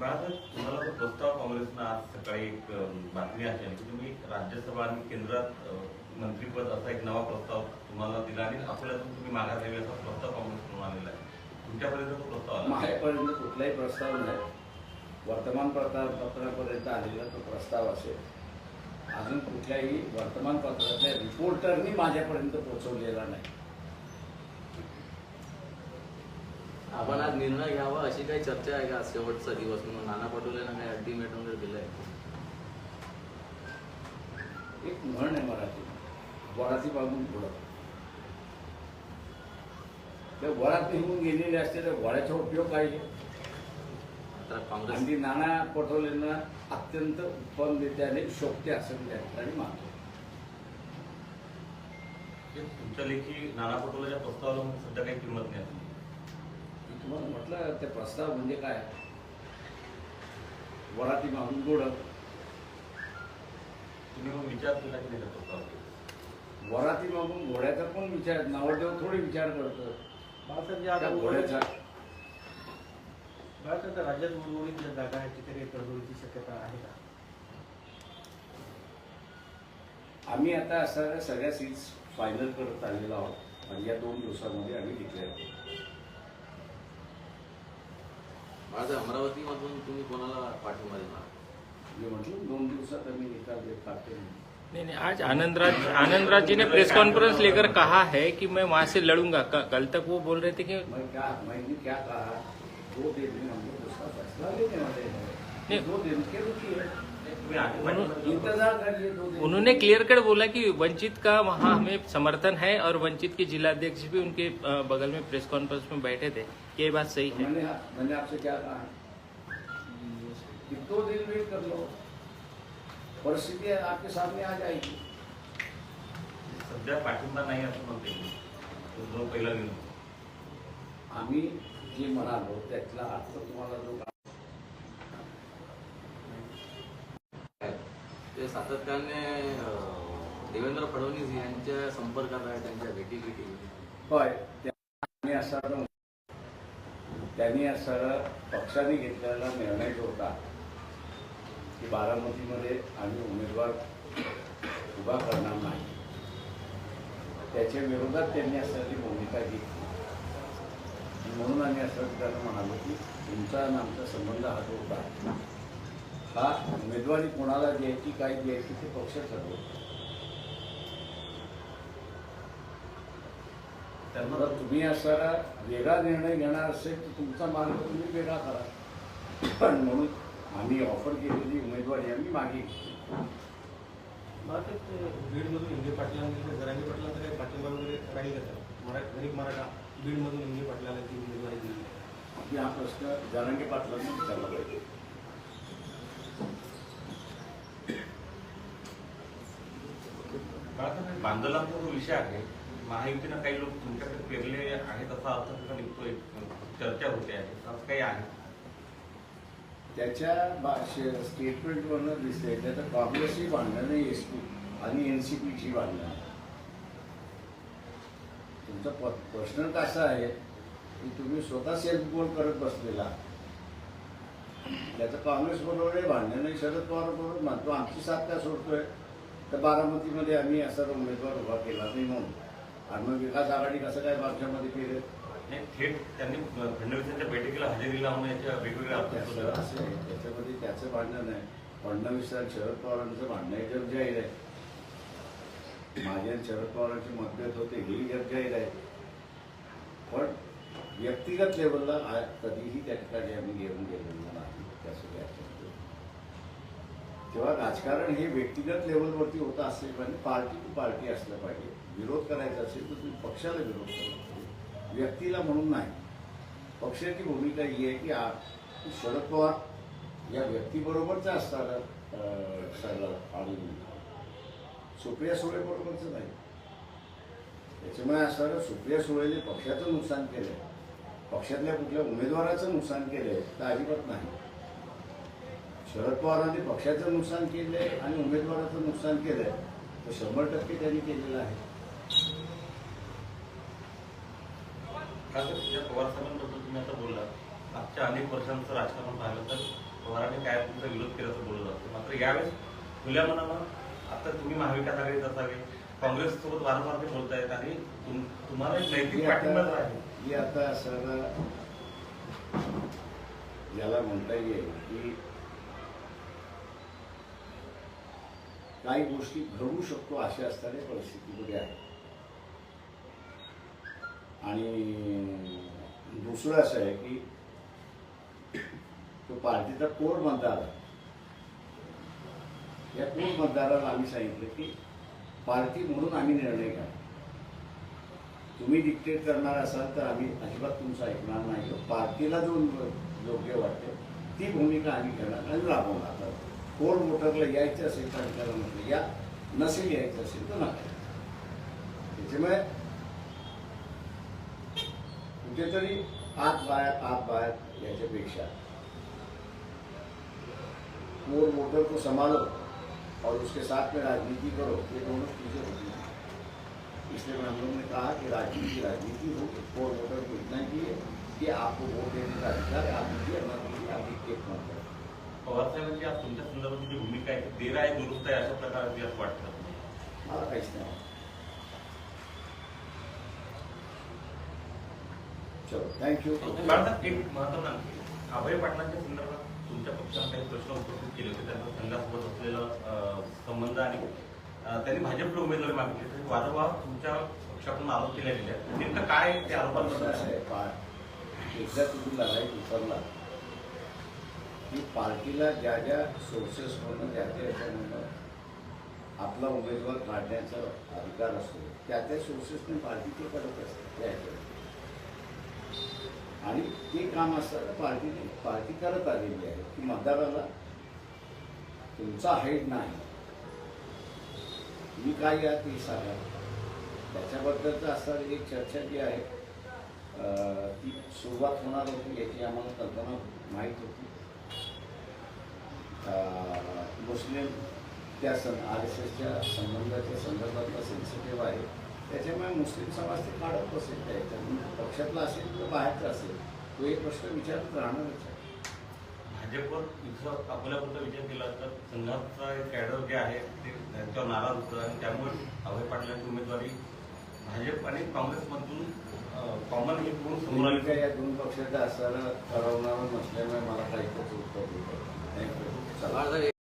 बाळासाहेब तुम्हाला प्रस्ताव काँग्रेसनं आज सकाळी एक बातमी अशी आली की तुम्ही राज्यसभा आणि केंद्रात मंत्रीपद असा एक नवा प्रस्ताव तुम्हाला दिला आणि अकोल्यातून तुम्ही माघार घ्यावी असा प्रस्ताव काँग्रेसकडून आलेला आहे. तुमच्यापर्यंत तो प्रस्ताव आला? माझ्यापर्यंत कुठलाही प्रस्ताव नाही. वर्तमानपत्र पत्रापर्यंत आलेला तो प्रस्ताव असेल. अजून कुठल्याही वर्तमानपत्रातल्या रिपोर्टरनी माझ्यापर्यंत पोहोचवलेला नाही. आपण आज निर्णय घ्यावा अशी काही चर्चा आहे का शेवटचा दिवस? म्हणून नाना पटोलेनं काही अल्टिमेटम वगैरे दिलंय? एक म्हण आहे मराठी. वराती मागून पुढं. त्या वरात निघून गेलेले असते तर वड्याचा उपयोग काय? काँग्रेस आणि नाना पटोलेंना अत्यंत उत्तमरित्याने शोभते असं मी त्या ठिकाणी मानतो. तुमच्या लेखी नाना पटोलेच्या प्रस्तावाला सध्या काही किंमत नाही. आता. मी तुम्हाला म्हटलं ते प्रस्ताव म्हणजे काय? वराती मागून गोड. तुम्ही मग विचार केला की नाही प्रस्तावावर वराती मागून घोड्याचा पण विचार? नवरदेव थोडी विचार करतो. बाळासाहेब आता घोड्याचा. बाळासाहेब त्या राज्यात उर्वरित ज्या जागा आहेत तिथे काही तडजोडीची शक्यता आहे का? आम्ही आता असणाऱ्या सगळ्या सीट्स फायनल करत आलेलो आहोत. आणि या दोन दिवसामध्ये आम्ही डिक्लेअर करू माझं अमरावतीमधून तुम्ही कोणाला पाठिंबा देणार? मी म्हटलं दोन दिवसात आम्ही निकाल देत काढते नहीं नहीं आज आनंद राज आनंद राज जी ने प्रेस कॉन्फ्रेंस लेकर कहा है कि मैं वहाँ से लड़ूँगा? कल तक वो बोल रहे थे कि मैं क्या मैंने क्या कहा? दो दिन में हम लोग उसका फैसला लेने वाले हैं। नहीं। दो दिन के रुकी तुम्ही उन्होंने क्लियर कट बोला कि वंचित का वहाँ हमें समर्थन है और वंचित के जिलाध्यक्ष भी उनके बगल में प्रेस कॉन्फ्रेंस में बैठे थे। ये बात सही है। मैंने मैंने आपसे क्या कहा? दो दिन वेट कर लो। परिस्थिति आपके सामने आ जाएगी। सध्या पाठिंबा नाही असं म्हणते. तो जो पहिला आम्ही जे म्हणालो त्यातला अर्थ तुम्हाला जो ते सातत्याने देवेंद्र फडणवीस यांच्या संपर्कात आहे त्यांच्या भेटी भेटी होय. त्यांनी असं त्यांनी असं पक्षाने घेतलेला निर्णय जो होता की बारामतीमध्ये आम्ही उमेदवार उभा करणार नाही. त्याच्या विरोधात त्यांनी असलेली भूमिका घेतली म्हणून आम्ही असं त्यांना म्हणालो की तुमचा आणि आमचा संबंध हा जो होता हा उमेदवारी कोणाला द्यायची काय द्यायची ते पक्ष ठरवतो. जर तुम्ही असा वेगळा निर्णय घेणार असेल तर तुमचा मार्ग तुम्ही वेगळा करा. पण म्हणून आम्ही ऑफर केलेली उमेदवारी आम्ही मागे बीडमधून इंगे पाटलांनी जरांगे पाटलांचा काही पाठिंबा वगैरे राहील का? त्याला? मरा गरीब मराठा बीडमधून इंगे पाटलाला ती उमेदवारी दिली की हा प्रश्न जरांगे पाटलांनी विचारला पाहिजे. बांधला बांदलांचा जो विषय आहे. महायुतीनं काही लोक तुमच्याकडे पेरले आहेत असा अर्थ निघतोय. चर्चा होते आहे. असं काही आहे? त्याच्या स्टेटमेंटवरनं दिसते त्याचं काँग्रेसची भांडणं नाही एस पी आणि एन सी पीची भांडणं तुमचा प- प्रश्न कसा आहे? की तुम्ही स्वतः सेल्फ गोल करत बसलेला. त्याचं काँग्रेस बरोबर भांडणं नाही. शरद पवार बरोबर म्हणतो आमची साथ का सोडतोय? तर बारामतीमध्ये आम्ही असा उमेदवार उभा केला नाही म्हणून. आणि मग विकास आघाडी कसं काय मागच्यामध्ये केलं? नाही थेट त्यांनी फडणवीसांच्या बैठकीला हजेरी लावणं याच्या वेगवेगळ्या. असं आहे त्याच्यामध्ये त्याचं भांडण आहे. फडणवीस आणि शरद पवारांचं भांडण हे जग जाहीर आहे. माझे आणि शरद पवारांचे मतभेद होते हेही जग जाहीर आहे. पण व्यक्तिगत लेवलला कधीही त्या ठिकाणी आम्ही घेऊन गेलेलो नाही. तेव्हा राजकारण हे व्यक्तिगत लेवलवरती होतं असेल पाहिजे पार्टी टू पार्टी असलं पाहिजे विरोध करायचा असेल तर तुम्ही पक्षाला विरोध करा व्यक्तीला म्हणून नाही. पक्षाची भूमिका ही आहे की आ- शरद पवार या व्यक्तीबरोबरचा असताना आणि सुप्रिया सुळे बरोबरचं नाही. त्याच्यामुळे असताना सुप्रिया सुळेने पक्षाचं नुकसान केलंय. पक्षातल्या कुठल्या उमेदवाराचं नुकसान केलं तर अजिबात नाही. शरद पवारांनी पक्षाचं नुकसान केलंय आणि उमेदवाराचं नुकसान केलंय तर शंभर टक्के त्यांनी केलेलं आहे. का तर या पवार साहेबांबद्दल तुम्ही आता बोलला मागच्या अनेक वर्षांचं राजकारण पाहिलं तर पवारांनी काय तुमचा विरोध केल्याचं बोललं जातं. मात्र यावेळेस खुल्या मनानं आता तुम्ही महाविकास आघाडीत असावे काँग्रेस सोबत वारंवार ते बोलतायत आणि तुम- तुम्हाला एक नैतिक पाठिंबा आहे. आता सर म्हणता येईल की काही गोष्टी घडवू शकतो अशा असणाऱ्या परिस्थितीमध्ये आहे. आणि दुसरं असं आहे की तो पार्टीचा कोर मतदार या कोर मतदाराला आम्ही सांगितलं की पार्टी म्हणून आम्ही निर्णय घ्या. तुम्ही डिक्टेट करणार असाल तर आम्ही अजिबात तुमचं ऐकणार नाही. पार्टीला जो योग्य वाटते ती भूमिका आम्ही घेणार आणि राबवणार. आता कोर वोटरला यायचं असेल तर त्याला म्हटलं या नसेल यायचं असेल तर नका त्याच्यामुळे कुठेतरी आत बाहेर आत बाहेर याच्यापेक्षा कोर वोटर को संभालो और उसके साथ में राजनीति करो ये दोनों चीज़ें होती हैं इसलिए मैं हम लोग ने कहा कि राजनीति राजनीति होगी कोर वोटर को इतना ही है कि आपको वोट देने का अधिकार है आप दीजिए न दीजिए आप एक मत करें पवार साहेबांची आज तुमच्या संदर्भात जी भूमिका आहे ती देर आहे दुरुस्त आहे अशा प्रकाराची असं वाटतं? मला काहीच नाही चलो थँक्यू एक महत्वाचं अभय पाटलांच्या संदर्भात तुमच्या पक्षाने काही प्रश्न उपस्थित केले होते त्यांचा संघासोबत असलेला संबंध आणि त्यांनी भाजपकडे उमेदवारी मागितली तरी वारंवार तुमच्या पक्षाकडून आरोप केले गेले आहेत. नेमकं काय ते आरोपांबद्दल एकदा तुम्ही लढाईत उतरला की पार्टीला ज्या ज्या सोर्सेसमधून त्या त्या याच्यामधून आपला उमेदवार काढण्याचा अधिकार असतो त्या त्या सोर्सेसने पार्टी ते करत असते त्या ह्याच्यावर. आणि ते काम असताना पार्टीने पार्टी करत आलेली आहे की मतदाराला तुमचा हाईट नाही. मी काय या ते सांगा. त्याच्याबद्दलचं असणारी एक चर्चा जी आहे ती सुरुवात होणार होती याची आम्हाला कल्पना माहीत होती. मुस्लिम त्या सं आर एस एसच्या संबंधाच्या संदर्भातला सेन्सिटिव्ह आहे. त्याच्यामुळे मुस्लिम समाज ते काढत असेल त्या पक्षातला असेल किंवा बाहेरचा असेल तो एक प्रश्न विचारत राहणारच आहे. भाजपवर इथं अकोल्याबद्दल विचार केला तर संघाचा एक कॅडर जे आहे ते त्यांच्यावर नाराज होतं आणि त्यामुळे अभय पाटलांची उमेदवारी भाजप आणि काँग्रेसमधून कॉमन ही करून समोर आली? या दोन पक्षाचा असताना ठरवणारं नसल्यामुळे मला काही उत्तर देत थँक्यू चला पवार साहेब